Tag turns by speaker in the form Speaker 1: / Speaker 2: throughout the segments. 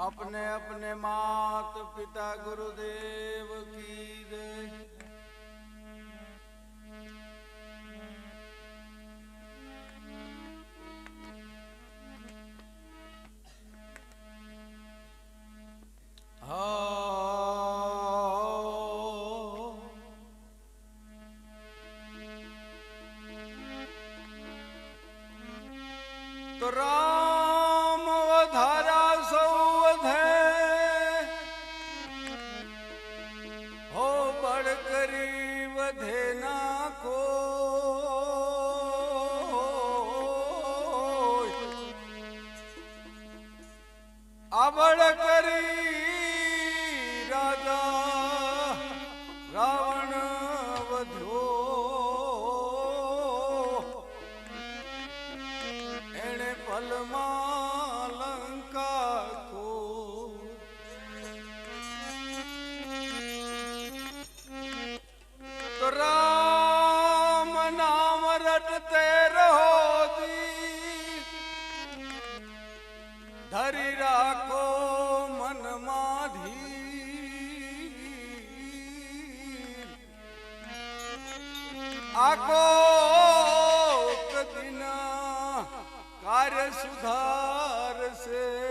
Speaker 1: अपने अपने मात पिता गुरुदेव की जय।
Speaker 2: Oh. Yeah.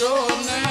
Speaker 2: Don't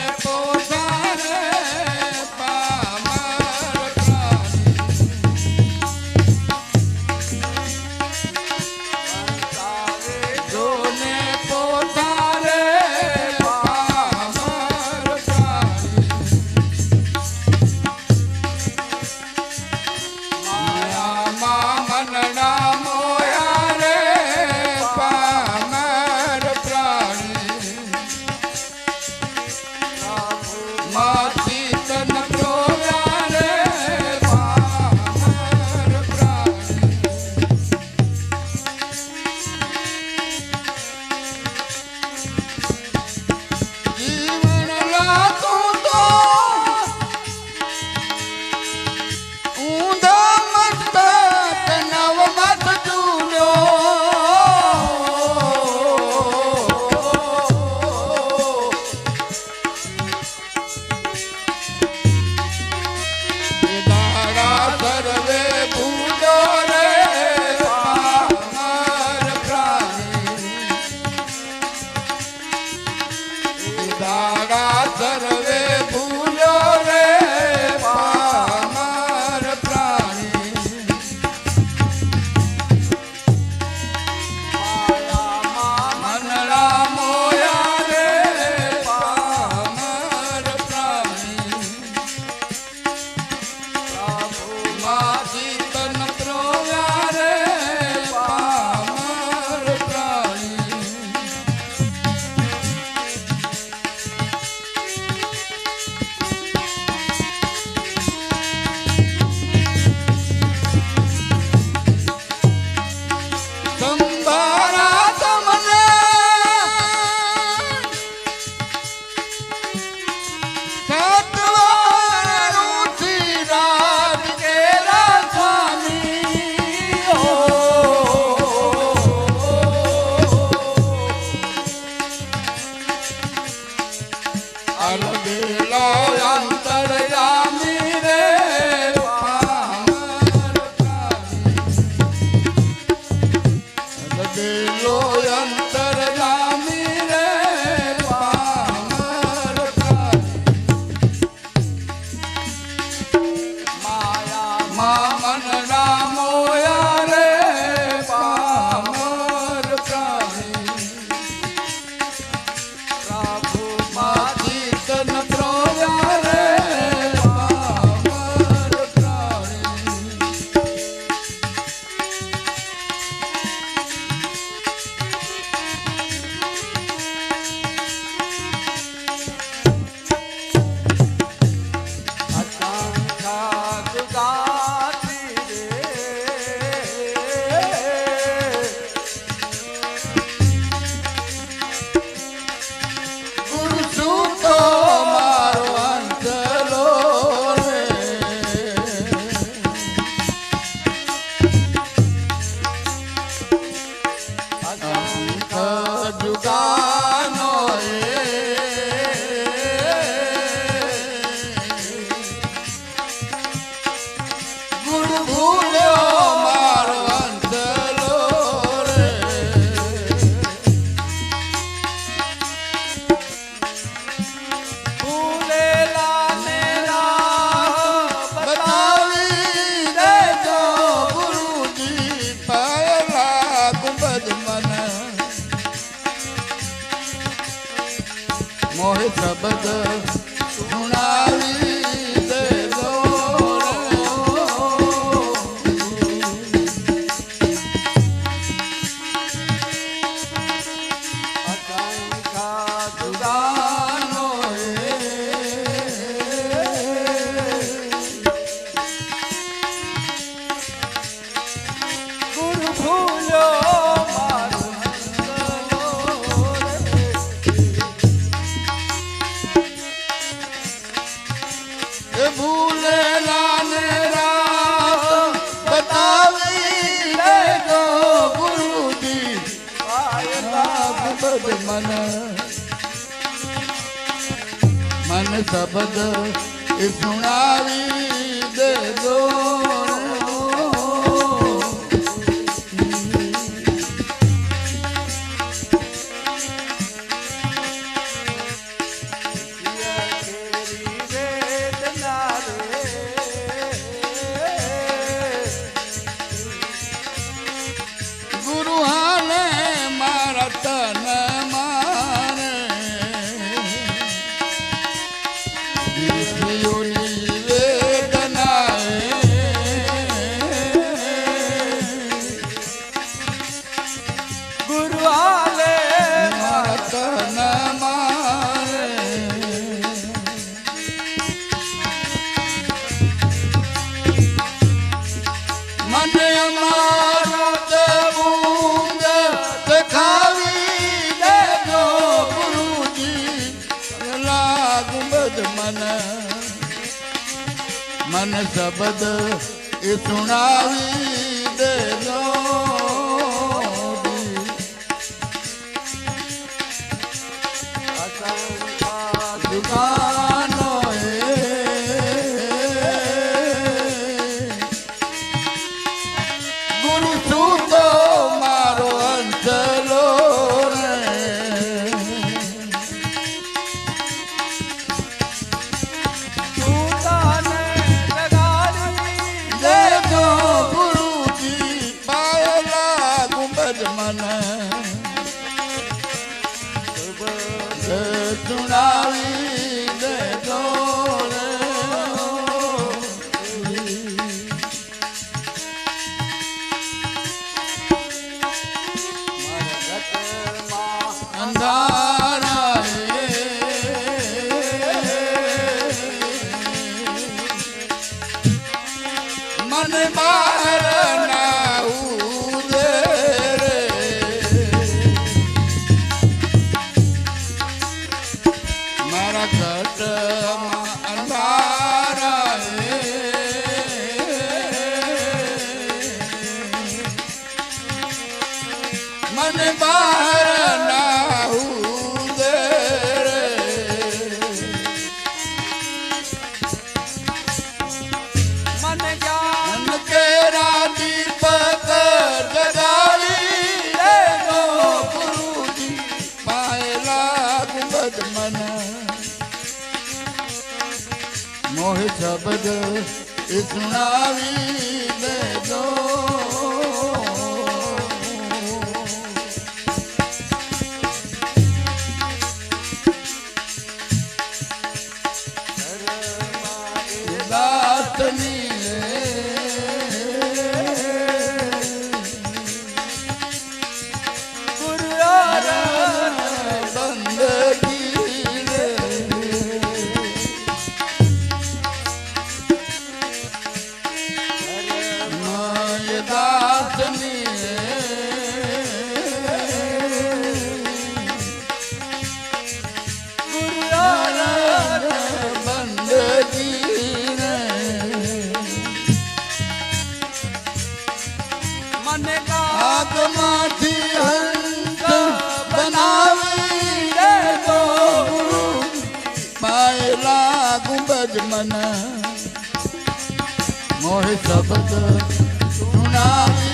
Speaker 2: શબ્દ સુણાવી શબ્દ એ સુણાવી દેજો. મને શબ્દ એ સુણાવી દેજો દુકાન प्रकट મોહ શબ્દ એ સુણાવી આયલા ગુંબજ મન મોહ શબ્દ સુનાવી